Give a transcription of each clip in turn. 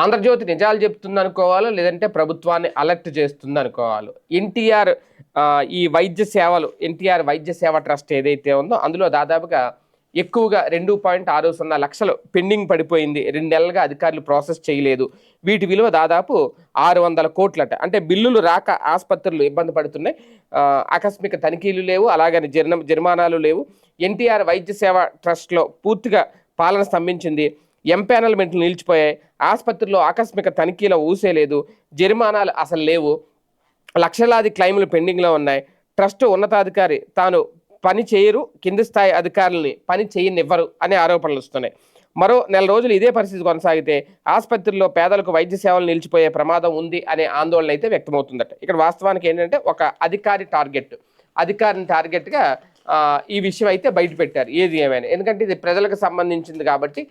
ఆంధ్రజ్యోతి నిజాలు చెప్తుంది అనుకోవాలో లేదంటే ప్రభుత్వాన్ని అలర్ట్ చేస్తుంది అనుకోవాలో ఎన్టీఆర్ ఈ వైద్య సేవలు ఎన్టీఆర్ వైద్య సేవ ట్రస్ట్ ఏదైతే ఉందో అందులో దాదాపుగా ఎక్కువగా రెండు పాయింట్ ఆరు సున్నా లక్షలు పెండింగ్ పడిపోయింది. రెండు నెలలుగా అధికారులు ప్రాసెస్ చేయలేదు. వీటి విలువ దాదాపు ఆరు వందల కోట్లట. అంటే బిల్లులు రాక ఆసుపత్రులు ఇబ్బంది పడుతున్నాయి. ఆకస్మిక తనిఖీలు లేవు అలాగని జరిమ జరిమానాలు లేవు. ఎన్టీఆర్ వైద్య సేవ ట్రస్ట్లో పూర్తిగా పాలన స్తంభించింది. ఎంపానల్మెంట్లు నిలిచిపోయాయి. ఆసుపత్రిలో ఆకస్మిక తనిఖీల ఊసే లేదు. జరిమానాలు అసలు లేవు. లక్షలాది క్లైములు పెండింగ్లో ఉన్నాయి. ట్రస్ట్ ఉన్నతాధికారి తాను పని చేయరు కింది స్థాయి అధికారులని పని చేయనివ్వరు అనే ఆరోపణలు వస్తున్నాయి. మరో నెల రోజులు ఇదే పరిస్థితి కొనసాగితే ఆసుపత్రుల్లో పేదలకు వైద్య సేవలు నిలిచిపోయే ప్రమాదం ఉంది అనే ఆందోళన అయితే వ్యక్తమవుతుందట. ఇక్కడ వాస్తవానికి ఏంటంటే ఒక అధికారి టార్గెట్ అధికారిని టార్గెట్గా ఈ విషయం అయితే బయట పెట్టారు ఏది ఏమైనా. ఎందుకంటే ఇది ప్రజలకు సంబంధించింది కాబట్టి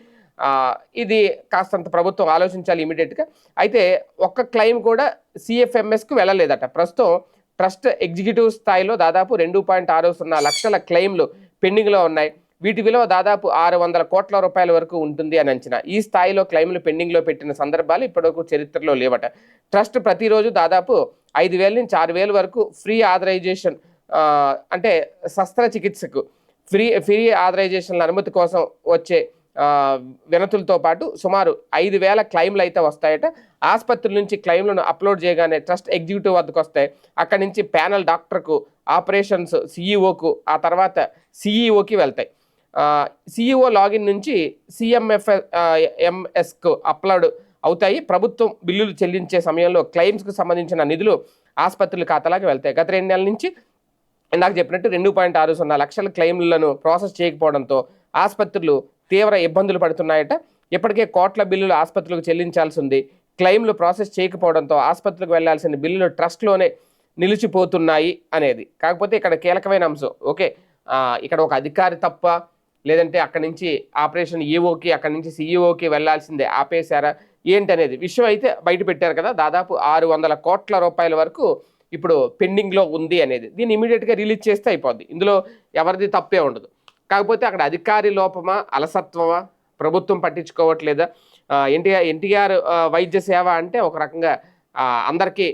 ఇది కాస్తంత ప్రభుత్వం ఆలోచించాలి ఇమీడియట్గా అయితే ఒక్క క్లెయిమ్ కూడా సిఎఫ్ఎంఎస్కి వెళ్ళలేదట. ప్రస్తుతం ట్రస్ట్ ఎగ్జిక్యూటివ్ స్థాయిలో దాదాపు రెండు పాయింట్ ఆరు సున్నా లక్షల క్లెయిమ్లు పెండింగ్లో ఉన్నాయి. వీటి విలువ దాదాపు ఆరు వందల కోట్ల రూపాయల వరకు ఉంటుంది అని అంచనా. ఈ స్థాయిలో క్లెయిమ్లు పెండింగ్లో పెట్టిన సందర్భాలు ఇప్పటివరకు చరిత్రలో లేవట. ట్రస్ట్ ప్రతిరోజు దాదాపు ఐదు వేల నుంచి ఆరు వేల వరకు ఫ్రీ ఆథరైజేషన్ అంటే శస్త్రచికిత్సకు ఫ్రీ ఫ్రీ ఆథరైజేషన్ల అనుమతి కోసం వచ్చే వినతులతో పాటు సుమారు ఐదు వేల క్లైమ్లు అయితే వస్తాయట. ఆసుపత్రి నుంచి క్లైమ్లను అప్లోడ్ చేయగానే ట్రస్ట్ ఎగ్జిక్యూటివ్ వద్దకు వస్తాయి. అక్కడి నుంచి ప్యానల్ డాక్టర్కు ఆపరేషన్స్ సిఈఓకు ఆ తర్వాత సిఈఓకి వెళ్తాయి. సిఈఓ లాగిన్ నుంచి సిఎంఎఫ్ ఎంఎస్కు అప్లోడ్ అవుతాయి. ప్రభుత్వం బిల్లులు చెల్లించే సమయంలో క్లెయిమ్స్కు సంబంధించిన నిధులు ఆసుపత్రుల ఖాతాలకు వెళ్తాయి. గత రెండు నెలల నుంచి ఇందాక చెప్పినట్టు రెండు పాయింట్ ఆరు సున్నా లక్షల క్లెయిమ్లను ప్రాసెస్ చేయకపోవడంతో ఆసుపత్రులు తీవ్ర ఇబ్బందులు పడుతున్నాయట. ఇప్పటికే కోట్ల బిల్లులు ఆసుపత్రులకు చెల్లించాల్సి ఉంది క్లెయిమ్లు ప్రాసెస్ చేయకపోవడంతో ఆసుపత్రికి వెళ్ళాల్సిన బిల్లులు ట్రస్ట్లోనే నిలిచిపోతున్నాయి అనేది. కాకపోతే ఇక్కడ కీలకమైన అంశం. ఓకే ఇక్కడ ఒక అధికారి తప్ప లేదంటే అక్కడి నుంచి ఆపరేషన్ ఈఓకి అక్కడి నుంచి సీఈఓకి వెళ్ళాల్సిందే ఆపేశారా? ఏంటి అనేది విషయం అయితే బయట పెట్టారు కదా. దాదాపు ఆరు వందల కోట్ల రూపాయల వరకు ఇప్పుడు పెండింగ్లో ఉంది అనేది. దీన్ని ఇమీడియట్గా రిలీజ్ చేస్తే అయిపోద్ది. ఇందులో ఎవరిది తప్పే ఉండదు. కాకపోతే అక్కడ అధికారి లోపమా అలసత్వమా ప్రభుత్వం పట్టించుకోవట్లేదా? ఎన్టీఆర్ ఎన్టీఆర్ వైద్య సేవ అంటే ఒక రకంగా అందరికీ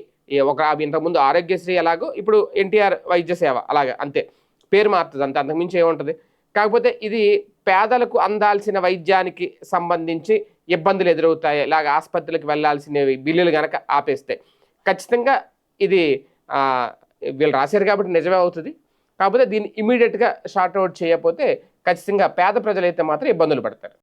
ఒక ఇంతకుముందు ఆరోగ్యశ్రీ ఎలాగో ఇప్పుడు ఎన్టీఆర్ వైద్య సేవ అలాగే అంతే. పేరు మారుతుంది అంతే అంతకుమించి ఏముంటుంది. కాకపోతే ఇది పేదలకు అందాల్సిన వైద్యానికి సంబంధించి ఇబ్బందులు ఎదురవుతాయి ఇలాగ ఆసుపత్రులకు వెళ్ళాల్సినవి బిల్లులు కనుక ఆపేస్తే. ఖచ్చితంగా ఇది వీళ్ళు రాశారు కాబట్టి నిజమే అవుతుంది. కాకపోతే దీన్ని ఇమీడియట్గా షార్ట్ అవుట్ చేయకపోతే ఖచ్చితంగా పేద ప్రజలైతే మాత్రం ఇబ్బందులు పడతారు.